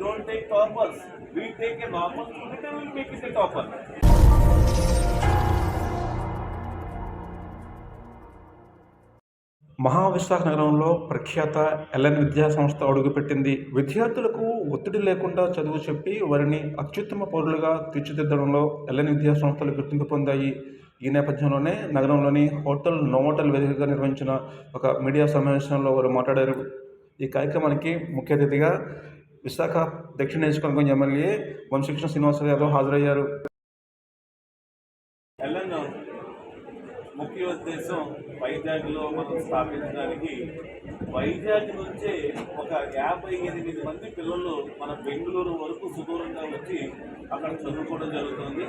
don't take toppers. We take a normal student and we'll make it a topper. Maha Visakha నగరంలో ప్రఖ్యాత LN విద్యా సంస్థ అడుగుపెట్టింది విద్యార్థులకు ఒత్తిడి లేకుండా చదువు చెప్పి వారిని అత్యుత్తమ పౌరులుగా తీర్చిదిద్దడంలో ఎల్ఎన్ విద్యా సంస్థలు గుర్తింపు పొందాయి ఈ నేపథ్యంలోనే నగరంలోని హోటల్ నోవోటల్ వేదికగా నిర్వహించిన ఒక మీడియా సమావేశంలో వారు మాట్లాడారు ఈ కార్యక్రమానికి ముఖ్య అతిథిగా విశాఖ దక్షిణ నియోజకవర్గం ఎమ్మెల్యే వంశకృష్ణ శ్రీనివాస గారు హాజరయ్యారు. ఎల్ఎన్ ముఖ్య ఉద్దేశం వైజాగ్లో మనం స్థాపించడానికి. వైజాగ్ నుంచే ఒక యాభై ఎనిమిది మంది పిల్లలు మన బెంగళూరు వరకు సుదూరంగా వచ్చి అక్కడ చదువుకోవడం జరుగుతుంది.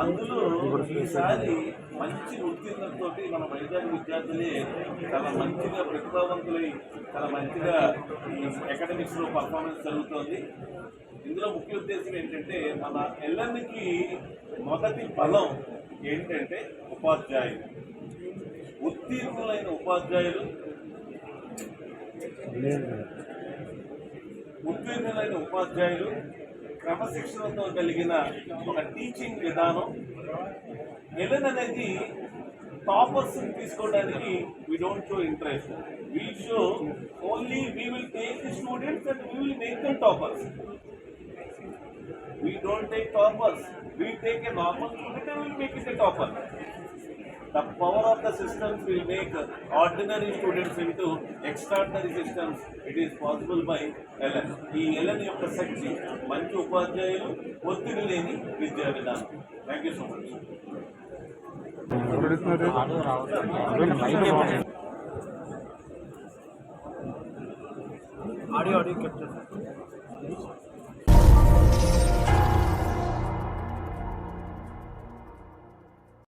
అందులో ఈసారి మంచి ఉత్తీర్ణతతో మన వైజాగ్ విద్యార్థులే చాలా మంచిగా ప్రతిభావంతులై చాలా మంచిగా ఈ అకాడమిక్స్లో పర్ఫార్మెన్స్ జరుగుతోంది. ఇందులో ముఖ్య ఉద్దేశం ఏంటంటే మన ఎల్ఎన్కి మొదటి బలం ఏంటంటే ఉపాధ్యాయులు. ఉత్తీర్ణులైన ఉపాధ్యాయులు ఉత్తీర్ణులైన ఉపాధ్యాయులు క్రమశిక్షణతో కలిగిన ఒక టీచింగ్ విధానం. ఎలన్ అనేది టాపర్స్ తీసుకోవడానికి we don't show interest we show only we will take the students and we will make them toppers we don't take toppers we take a normal student and will make it a topper The power of the systems will make ordinary students into extraordinary systems. It is possible by LN. ఈ LN యొక్క శక్తి మంచి ఉపాధ్యాయులు ఒత్తిడి లేని విద్యా విధానం thank you so much audio audio capture